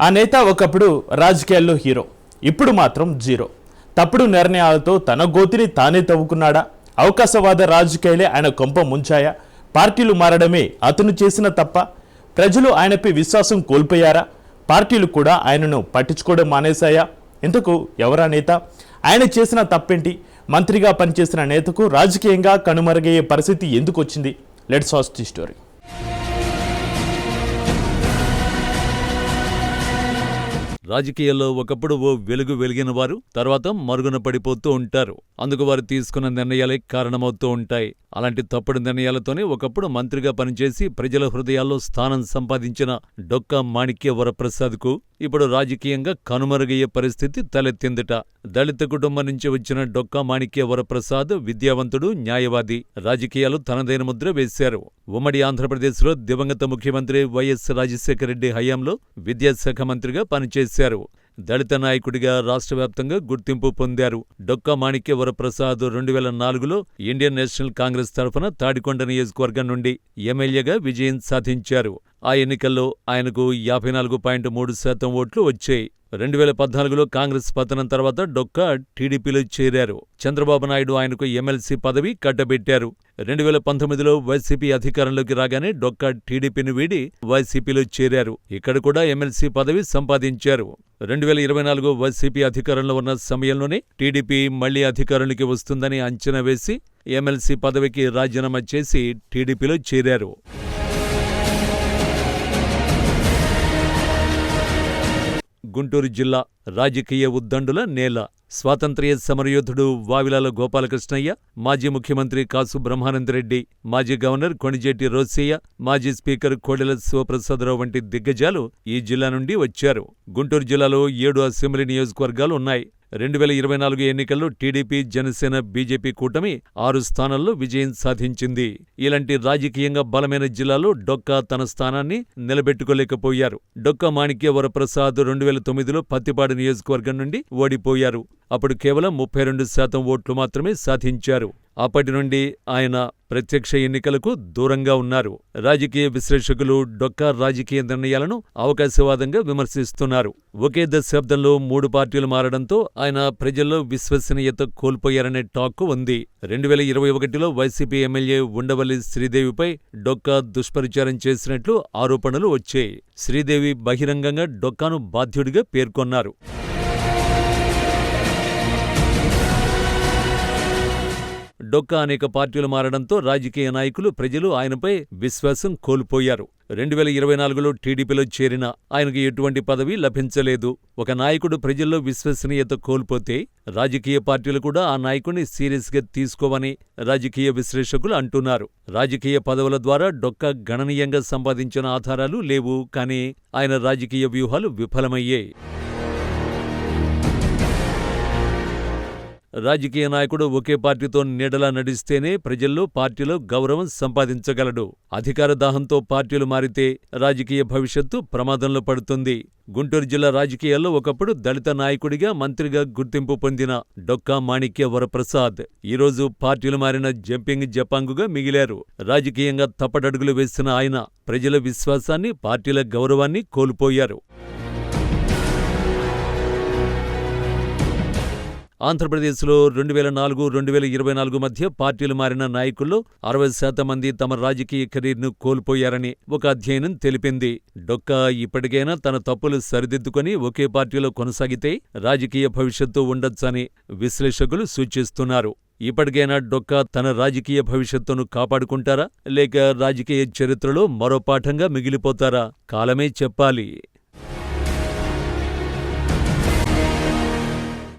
ఆ నేత ఒకప్పుడు రాజకీయాల్లో హీరో ఇప్పుడు మాత్రం జీరో. తప్పుడు నిర్ణయాలతో తన గోతిని తానే తవ్వుకున్నాడా? అవకాశవాద రాజకీయాలే ఆయన కొంప ముంచాయా? పార్టీలు మారడమే అతను చేసిన తప్ప ప్రజలు ఆయనపై విశ్వాసం కోల్పోయారా? పార్టీలు కూడా ఆయనను పట్టించుకోవడం మానేశాయా? ఇంతకు ఎవరా నేత? ఆయన చేసిన తప్పేంటి? మంత్రిగా పనిచేసిన నేతకు రాజకీయంగా కనుమరుగయ్యే పరిస్థితి ఎందుకు వచ్చింది? లెట్స్ వాచ్ ది స్టోరీ రాజకీయాల్లో ఒకప్పుడు ఓ వెలుగు వెలిగిన వారు తర్వాత మరుగున పడిపోతూ ఉంటారు. అందుకు వారు తీసుకున్న నిర్ణయాలే కారణమవుతూ ఉంటాయి. అలాంటి తప్పుడు నిర్ణయాలతోనే ఒకప్పుడు మంత్రిగా పనిచేసి ప్రజల హృదయాల్లో స్థానం సంపాదించిన డొక్కా మాణిక్య వరప్రసాద్కు ఇప్పుడు రాజకీయంగా కనుమరుగయ్యే పరిస్థితి తలెత్తిందిట. దళిత కుటుంబం నుంచి వచ్చిన డొక్కా మాణిక్య వరప్రసాద్ విద్యావంతుడు న్యాయవాది. రాజకీయాలు తనదైన ముద్ర వేశారు. ఉమ్మడి ఆంధ్రప్రదేశ్లో దివంగత ముఖ్యమంత్రి వైఎస్ రాజశేఖరరెడ్డి హయాంలో విద్యాశాఖ మంత్రిగా పనిచేశారు. దళిత నాయకుడిగా రాష్ట్ర వ్యాప్తంగా గుర్తింపు పొందారు. డొక్కా మాణిక్య వరప్రసాద్ రెండు వేల నాలుగులో ఇండియన్ నేషనల్ కాంగ్రెస్ తరఫున తాడికొండ నియోజకవర్గం నుండి ఎమ్మెల్యేగా విజయం సాధించారు. ఆ ఎన్నికల్లో ఆయనకు యాభై నాలుగు పాయింట్ మూడు శాతం ఓట్లు వచ్చాయి. రెండు వేల పద్నాలుగులో కాంగ్రెస్ పతనం తర్వాత డొక్కా టీడీపీలో చేరారు. చంద్రబాబు నాయుడు ఆయనకు ఎమ్మెల్సీ పదవి కట్టబెట్టారు. రెండు వేల పంతొమ్మిదిలో వైసీపీ అధికారంలోకి రాగానే డొక్కా టీడీపీని వీడి వైసీపీలో చేరారు. ఇక్కడ కూడా ఎమ్మెల్సీ పదవి సంపాదించారు. రెండు వేల ఇరవై నాలుగు వైసీపీ అధికారంలో ఉన్న సమయంలోనే టీడీపీ మళ్ళీ అధికారంలోకి వస్తుందని అంచనా వేసి ఎమ్మెల్సీ పదవికి రాజీనామా చేసి టీడీపీలో చేరారు. గుంటూరు జిల్లా రాజకీయ ఉద్దండుల నేల. స్వాతంత్ర్య సమరయోధుడు వావిలాల గోపాలకృష్ణయ్య మాజీ ముఖ్యమంత్రి కాసు బ్రహ్మానందరెడ్డి మాజీ గవర్నర్ కొణిజేటి రోసయ్య మాజీ స్పీకర్ కోడెల శివప్రసాదరావు వంటి దిగ్గజాలు ఈ జిల్లా నుండి వచ్చారు. గుంటూరు జిల్లాలో ఏడు అసెంబ్లీ నియోజకవర్గాలు ఉన్నాయి. రెండు వేల ఇరవై నాలుగు ఎన్నికల్లో టీడీపీ జనసేన బీజేపీ కూటమి ఆరు స్థానాల్లో విజయం సాధించింది. ఇలాంటి రాజకీయంగా బలమైన జిల్లాలో డొక్కా తన స్థానాన్ని నిలబెట్టుకోలేకపోయారు. డొక్కా మాణిక్య వరప్రసాద్ రెండు వేల తొమ్మిదిలో పత్తిపాడు నియోజకవర్గం నుండి ఓడిపోయారు. అప్పుడు కేవలం ముప్పై రెండు శాతం ఓట్లు మాత్రమే సాధించారు. అప్పటి నుండి ఆయన ప్రత్యక్ష ఎన్నికలకు దూరంగా ఉన్నారు. రాజకీయ విశ్లేషకులు డొక్కా రాజకీయ నిర్ణయాలను అవకాశవాదంగా విమర్శిస్తున్నారు. ఒకే దశాబ్దంలో మూడు పార్టీలు మారడంతో ఆయన ప్రజల్లో విశ్వసనీయత కోల్పోయారనే టాక్ ఉంది. రెండు వేల ఇరవై ఒకటిలో వైసీపీ ఎమ్మెల్యే ఉండవల్లి శ్రీదేవిపై డొక్కా దుష్ప్రచారం చేసినట్లు ఆరోపణలు వచ్చాయి. శ్రీదేవి బహిరంగంగా డొక్కాను బాధ్యుడిగా పేర్కొన్నారు. డొక్కా అనేక పార్టీలు మారడంతో రాజకీయ నాయకులు ప్రజలు ఆయనపై విశ్వాసం కోల్పోయారు. రెండు వేల ఇరవై నాలుగులో టీడీపీలో చేరిన ఆయనకు ఎటువంటి పదవి లభించలేదు. ఒక నాయకుడు ప్రజల్లో విశ్వసనీయత కోల్పోతే రాజకీయ పార్టీలు కూడా ఆ నాయకుడిని సీరియస్గా తీసుకోవని రాజకీయ విశ్లేషకులు అంటున్నారు. రాజకీయ పదవుల ద్వారా డొక్కా గణనీయంగా సంపాదించిన ఆధారాలు లేవు కానీ ఆయన రాజకీయ వ్యూహాలు విఫలమయ్యాయి. రాజకీయ నాయకుడు ఒకే పార్టీతో నీడలా నడిస్తేనే ప్రజల్లో పార్టీలో గౌరవం సంపాదించగలడు. అధికార దాహంతో పార్టీలు మారితే రాజకీయ భవిష్యత్తు ప్రమాదంలో పడుతుంది. గుంటూరు జిల్లా రాజకీయాల్లో ఒకప్పుడు దళిత నాయకుడిగా మంత్రిగా గుర్తింపు పొందిన డొక్కా మాణిక్య వరప్రసాద్ ఈరోజు పార్టీలు మారిన జంపింగ్ జపాంగుగా మిగిలారు. రాజకీయంగా తప్పటడుగులు వేసిన ఆయన ప్రజల విశ్వాసాన్ని పార్టీల గౌరవాన్ని కోల్పోయారు. ఆంధ్రప్రదేశ్లో రెండు వేల నాలుగు రెండు వేల ఇరవై నాలుగు మధ్య పార్టీలు మారిన నాయకుల్లో అరవై శాతం మంది తమ రాజకీయ కెరీర్ను కోల్పోయారని ఒక అధ్యయనం తెలిపింది. డొక్కా ఇప్పటికైనా తన తప్పులు సరిదిద్దుకొని ఒకే పార్టీలో కొనసాగితే రాజకీయ భవిష్యత్తు ఉండొచ్చని విశ్లేషకులు సూచిస్తున్నారు. ఇప్పటికైనా డొక్కా తన రాజకీయ భవిష్యత్తును కాపాడుకుంటారా? లేక రాజకీయ చరిత్రలో మరో పాఠంగా మిగిలిపోతారా? కాలమే చెప్పాలి.